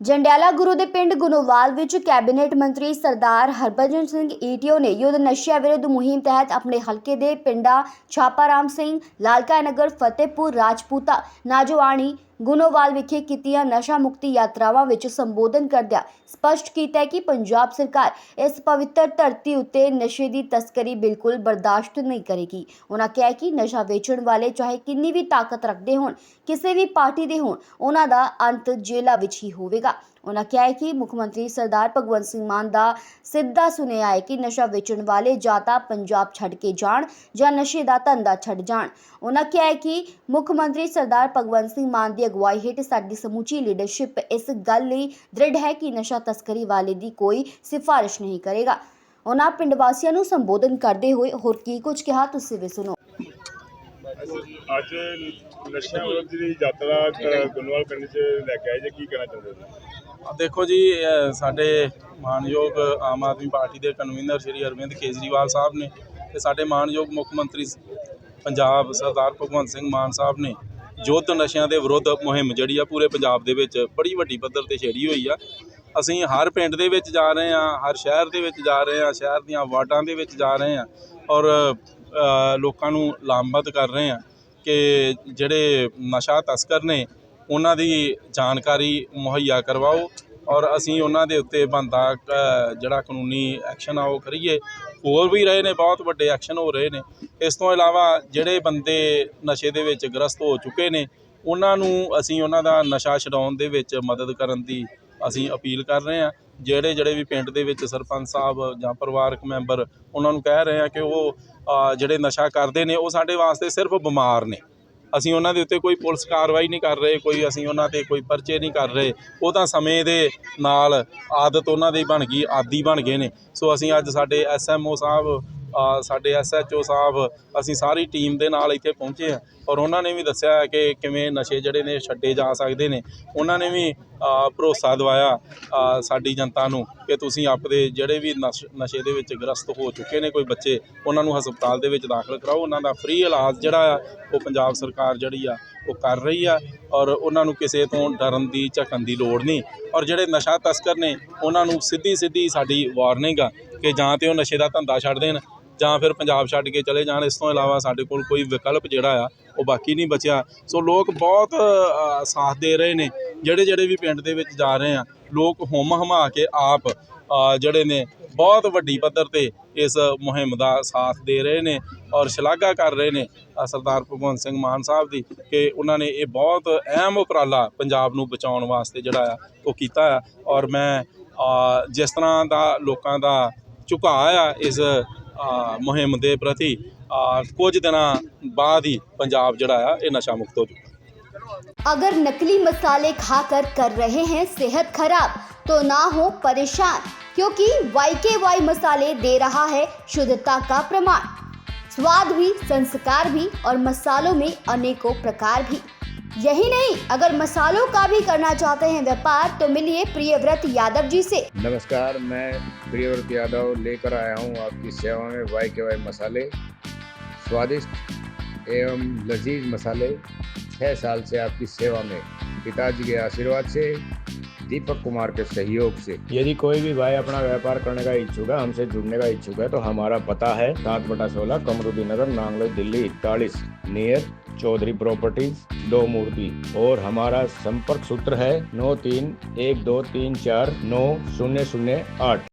ਜੰਡਿਆਲਾ ਗੁਰੂ ਦੇ ਪਿੰਡ ਗੁਨੋਵਾਲ ਵਿੱਚ ਕੈਬਨਿਟ ਮੰਤਰੀ ਸਰਦਾਰ ਹਰਭਜਨ ਸਿੰਘ ਈਟੀਓ ਨੇ ਯੁੱਧ ਨਸ਼ਿਆਂ ਵਿਰੁੱਧ ਮੁਹਿੰਮ ਤਹਿਤ ਆਪਣੇ ਹਲਕੇ ਦੇ ਪਿੰਡਾਂ ਛਾਪਾਰਾਮ ਸਿੰਘ, ਲਾਲਕਾ ਨਗਰ, ਫਤਿਹਪੁਰ, ਰਾਜਪੂਤਾ, ਨਾਜੋਆਣੀ ਗੁਨੋਵਾਲ ਵਿਖੇ ਕੀਤੀਆਂ ਨਸ਼ਾ ਮੁਕਤੀ ਯਾਤਰਾਵਾਂ ਵਿੱਚ ਸੰਬੋਧਨ ਕਰਦਿਆਂ ਸਪਸ਼ਟ ਕੀਤਾ ਕਿ ਪੰਜਾਬ ਸਰਕਾਰ ਇਸ ਪਵਿੱਤਰ ਧਰਤੀ ਉੱਤੇ ਨਸ਼ੇ ਦੀ ਤਸਕਰੀ ਬਿਲਕੁਲ ਬਰਦਾਸ਼ਤ ਨਹੀਂ ਕਰੇਗੀ। ਉਹਨਾਂ ਕਿਹਾ ਕਿ ਨਸ਼ਾ ਵੇਚਣ ਵਾਲੇ ਚਾਹੇ ਕਿੰਨੀ ਵੀ ਤਾਕਤ ਰੱਖਦੇ ਹੋਣ, ਕਿਸੇ ਵੀ ਪਾਰਟੀ ਦੇ ਹੋਣ ਉਹਨਾਂ ਦਾ ਅੰਤ ਜੇਲ੍ਹਾਂ ਵਿੱਚ ਹੀ ਹੋਵੇਗਾ। ਉਹਨਾਂ ਕਿਹਾ ਕਿ ਮੁੱਖ ਮੰਤਰੀ ਸਰਦਾਰ ਭਗਵੰਤ ਸਿੰਘ ਮਾਨ ਦਾ ਸਿੱਧਾ ਸੁਨੇਹਾ ਹੈ ਕਿ ਨਸ਼ਾ ਵੇਚਣ ਵਾਲੇ ਜਾਂ ਤਾਂ ਪੰਜਾਬ ਛੱਡ ਕੇ ਜਾਣ ਜਾਂ ਨਸ਼ੇ ਦਾ ਧੰਦਾ ਛੱਡ ਜਾਣ। ਉਹਨਾਂ ਕਿਹਾ ਕਿ ਮੁੱਖ ਮੰਤਰੀ ਸਰਦਾਰ ਭਗਵੰਤ ਸਿੰਘ ਮਾਨ ਦੀ ਅਗਵਾਈ ਹੇਠ ਸਾਡੀ ਸਮੁੱਚੀ ਲੀਡਰਸ਼ਿਪ ਇਸ ਗੱਲ ਲਈ ਦ੍ਰਿੜ ਹੈ ਕਿ ਨਸ਼ਾ ਤਸਕਰੀ ਵਾਲੇ ਦੀ ਕੋਈ ਸਿਫਾਰਿਸ਼ ਨਹੀਂ ਕਰੇਗਾ। ਉਹਨਾਂ ਪਿੰਡ ਵਾਸੀਆਂ ਨੂੰ ਸੰਬੋਧਨ ਕਰਦੇ ਹੋਏ ਹੋਰ ਕੀ ਕੁਝ ਕਿਹਾ ਤੁਸੀਂ ਵੀ ਸੁਣੋ। ਅੱਜ ਨਸ਼ਿਆਂ ਵਿਰੁੱਧ ਯਾਤਰਾ ਅ, ਪਿੰਡ 'ਚ ਲੈ ਕੇ ਆਏ ਜੇ ਕੀ ਕਹਿਣਾ ਚਾਹੁੰਦੇ ਹੋ? ਦੇਖੋ ਜੀ ਸਾਡੇ ਮਾਨਯੋਗ ਆਮ ਆਦਮੀ ਪਾਰਟੀ ਦੇ ਕਨਵੀਨਰ ਸ਼੍ਰੀ ਅਰਵਿੰਦ ਕੇਜਰੀਵਾਲ ਸਾਹਿਬ ਨੇ ਤੇ ਸਾਡੇ ਮਾਨਯੋਗ ਮੁੱਖ ਮੰਤਰੀ ਪੰਜਾਬ ਸਰਦਾਰ ਭਗਵੰਤ ਸਿੰਘ ਮਾਨ ਸਾਹਿਬ ਨੇ ਯੁੱਧ ਨਸ਼ਿਆਂ ਦੇ ਵਿਰੁੱਧ ਮੁਹਿੰਮ ਜਿਹੜੀ ਆ ਪੂਰੇ ਪੰਜਾਬ ਦੇ ਵਿੱਚ ਬੜੀ ਵੱਡੀ ਪੱਧਰ ਤੇ ਛੇੜੀ ਹੋਈ ਆ। ਅਸੀਂ ਹਰ ਪਿੰਡ ਦੇ ਵਿੱਚ ਜਾ ਰਹੇ ਆ, ਹਰ ਸ਼ਹਿਰ ਦੇ ਵਿੱਚ ਜਾ ਰਹੇ ਆ, ਸ਼ਹਿਰ ਦੀਆਂ ਵਾਰਡਾਂ ਦੇ ਵਿੱਚ ਜਾ ਰਹੇ ਆ ਔਰ ਲੋਕਾਂ ਨੂੰ ਲਾਮਬੱਧ ਕਰ ਰਹੇ ਆ ਕਿ ਜਿਹੜੇ ਨਸ਼ਾ ਤਸਕਰ ਨੇ ਉਹਨਾਂ ਦੀ ਜਾਣਕਾਰੀ ਮੁਹੱਈਆ ਕਰਵਾਓ ਔਰ ਅਸੀਂ ਉਹਨਾਂ ਦੇ ਉੱਤੇ ਬੰਦਾ ਜਿਹੜਾ ਕਾਨੂੰਨੀ ਐਕਸ਼ਨ ਆ ਉਹ ਕਰੀਏ। ਹੋਰ ਵੀ ਰਹੇ ਨੇ, ਬਹੁਤ ਵੱਡੇ ਐਕਸ਼ਨ ਹੋ ਰਹੇ ਨੇ। ਇਸ ਤੋਂ ਇਲਾਵਾ ਜਿਹੜੇ ਬੰਦੇ ਨਸ਼ੇ ਦੇ ਵਿੱਚ ਗ੍ਰਸਤ ਹੋ ਚੁੱਕੇ ਨੇ, ਉਹਨਾਂ ਨੂੰ ਅਸੀਂ ਉਹਨਾਂ ਦਾ ਨਸ਼ਾ ਛਡਾਉਣ ਦੇ ਵਿੱਚ ਮਦਦ ਕਰਨ ਦੀ ਅਸੀਂ ਅਪੀਲ ਕਰ ਰਹੇ ਹਾਂ। ਜਿਹੜੇ ਜਿਹੜੇ ਵੀ ਪਿੰਡ ਦੇ ਵਿੱਚ ਸਰਪੰਚ ਸਾਹਿਬ ਜਾਂ ਪਰਿਵਾਰਕ ਮੈਂਬਰ ਉਹਨਾਂ ਨੂੰ ਕਹਿ ਰਹੇ ਆ ਕਿ ਉਹ ਜਿਹੜੇ ਨਸ਼ਾ ਕਰਦੇ ਨੇ, ਉਹ ਸਾਡੇ ਵਾਸਤੇ ਸਿਰਫ ਬਿਮਾਰ ਨੇ। ਅਸੀਂ ਉਹਨਾਂ ਦੇ ਉੱਤੇ ਕੋਈ ਪੁਲਿਸ ਕਾਰਵਾਈ ਨਹੀਂ ਕਰ ਰਹੇ, ਕੋਈ ਅਸੀਂ ਉਹਨਾਂ ਤੇ ਕੋਈ ਪਰਚੇ ਨਹੀਂ ਕਰ ਰਹੇ। ਉਹ ਤਾਂ ਸਮੇਂ ਦੇ ਨਾਲ ਆਦਤ ਉਹਨਾਂ ਦੀ ਬਣ ਗਈ, ਆਦੀ ਬਣ ਗਏ ਨੇ। ਸੋ ਅਸੀਂ ਅੱਜ ਸਾਡੇ ਐਸਐਮਓ ਸਾਹਿਬ ਸਾਡੇ ਐਸਐਚਓ ਸਾਹਿਬ, ਅਸੀਂ ਸਾਰੀ ਟੀਮ ਦੇ ਨਾਲ ਇੱਥੇ ਪਹੁੰਚੇ ਹਾਂ। ਔਰ ਉਹਨਾਂ ਨੇ ਵੀ ਦੱਸਿਆ ਕਿ ਕਿਵੇਂ ਨਸ਼ੇ ਜਿਹੜੇ ਨੇ ਛੱਡੇ ਜਾ ਸਕਦੇ ਨੇ। ਉਹਨਾਂ ਨੇ ਵੀ ਭਰੋਸਾ ਦਵਾਇਆ ਸਾਡੀ ਜਨਤਾ ਨੂੰ ਕਿ ਤੁਸੀਂ ਆਪਦੇ ਜਿਹੜੇ ਵੀ ਨਸ਼, ਨਸ਼ੇ ਦੇ ਵਿੱਚ ਗ੍ਰਸਤ ਹੋ ਚੁੱਕੇ ਨੇ ਕੋਈ ਬੱਚੇ, ਉਹਨਾਂ ਨੂੰ ਹਸਪਤਾਲ ਦੇ ਵਿੱਚ ਦਾਖਲ ਕਰਾਓ। ਉਹਨਾਂ ਦਾ ਫ੍ਰੀ ਇਲਾਜ ਜਿਹੜਾ ਆ, ਉਹ ਪੰਜਾਬ ਸਰਕਾਰ ਜਿਹੜੀ ਆ, ਉਹ ਕਰ ਰਹੀ ਆ। ਔਰ ਉਹਨਾਂ ਨੂੰ ਕਿਸੇ ਤੋਂ ਡਰਨ ਦੀ ਝਕਣ ਦੀ ਲੋੜ ਨਹੀਂ। ਔਰ ਜਿਹੜੇ ਨਸ਼ਾ ਤਸਕਰ ਨੇ, ਉਹਨਾਂ ਨੂੰ ਸਿੱਧੀ ਸਿੱਧੀ ਸਾਡੀ ਵਾਰਨਿੰਗ ਆ ਕਿ ਜਾਂ ਤੇ ਉਹ ਨਸ਼ੇ ਦਾ ਧੰਦਾ ਛੱਡ ਦੇਣ। ਜਾਂ ਫਿਰ ਪੰਜਾਬ ਛੱਡ ਕੇ ਚਲੇ ਜਾਣ, ਇਸ ਤੋਂ ਇਲਾਵਾ ਸਾਡੇ ਕੋਲ ਕੋਈ ਵਿਕਲਪ ਜਿਹੜਾ ਆ, ਉਹ ਬਾਕੀ ਨਹੀਂ ਬਚਿਆ। ਸੋ ਲੋਕ ਬਹੁਤ ਸਾਥ ਦੇ ਰਹੇ ਨੇ ਜਿਹੜੇ ਜਿਹੜੇ ਵੀ ਪਿੰਡ ਦੇ ਵਿੱਚ ਜਾ ਰਹੇ ਆ, ਲੋਕ ਹੁਮ ਹਮਾ ਕੇ ਆਪ ਜਿਹੜੇ ਨੇ ਬਹੁਤ ਵੱਡੀ ਪੱਧਰ ਤੇ ਇਸ ਮੁਹਿੰਮ ਦਾ ਸਾਥ ਦੇ ਰਹੇ ਨੇ ਔਰ ਸ਼ਲਾਘਾ ਕਰ ਰਹੇ ਨੇ ਸਰਦਾਰ ਭਗਵੰਤ ਸਿੰਘ ਮਾਨ ਸਾਹਿਬ ਦੀ ਕਿ ਉਹਨਾਂ ਨੇ ਇਹ ਬਹੁਤ ਅਹਿਮ ਉਪਰਾਲਾ ਪੰਜਾਬ ਨੂੰ ਬਚਾਉਣ ਵਾਸਤੇ ਜਿਹੜਾ ਆ, ਉਹ ਕੀਤਾ ਆ। ਔਰ ਮੈਂ ਜਿਸ ਤਰ੍ਹਾਂ ਦਾ ਲੋਕਾਂ ਦਾ ਝੁਕਾਅ ਆ ਇਸ ਮੁਹਿੰਮ ਦੇ ਪ੍ਰਤੀ ਅ, ਕੁਝ ਦਿਨਾਂ ਬਾਅਦ ਹੀ ਪੰਜਾਬ ਜਿਹੜਾ ਆ ਇਹ ਨਸ਼ਾ ਮੁਕਤ ਹੋ ਜੂ अगर नकली मसाले खाकर कर रहे हैं सेहत खराब तो ना हो परेशान क्योंकि वाई के वाई मसाले दे रहा है शुद्धता का प्रमाण स्वाद भी संस्कार भी और मसालों में अनेकों प्रकार भी यही नहीं अगर मसालों का भी करना चाहते हैं व्यापार तो मिलिए प्रियव्रत यादव जी से। नमस्कार मैं प्रियव्रत यादव लेकर आया हूँ आपकी सेवा में वाई के वाई मसाले। स्वादिष्ट एवं लजीज मसाले छः साल से आपकी सेवा में। पिताजी के आशीर्वाद से दीपक कुमार के सहयोग से। यदि कोई भी भाई अपना व्यापार करने का इच्छुक है हमसे जुड़ने का इच्छुक है तो हमारा पता है सात बटा सोलह कमरुद्दी नगर नांगलोई दिल्ली इकतालीस नियर चौधरी प्रॉपर्टीज दो मूर्ति और हमारा संपर्क सूत्र है नौ तीन एक दो तीन चार नौ शून्य शून्य आठ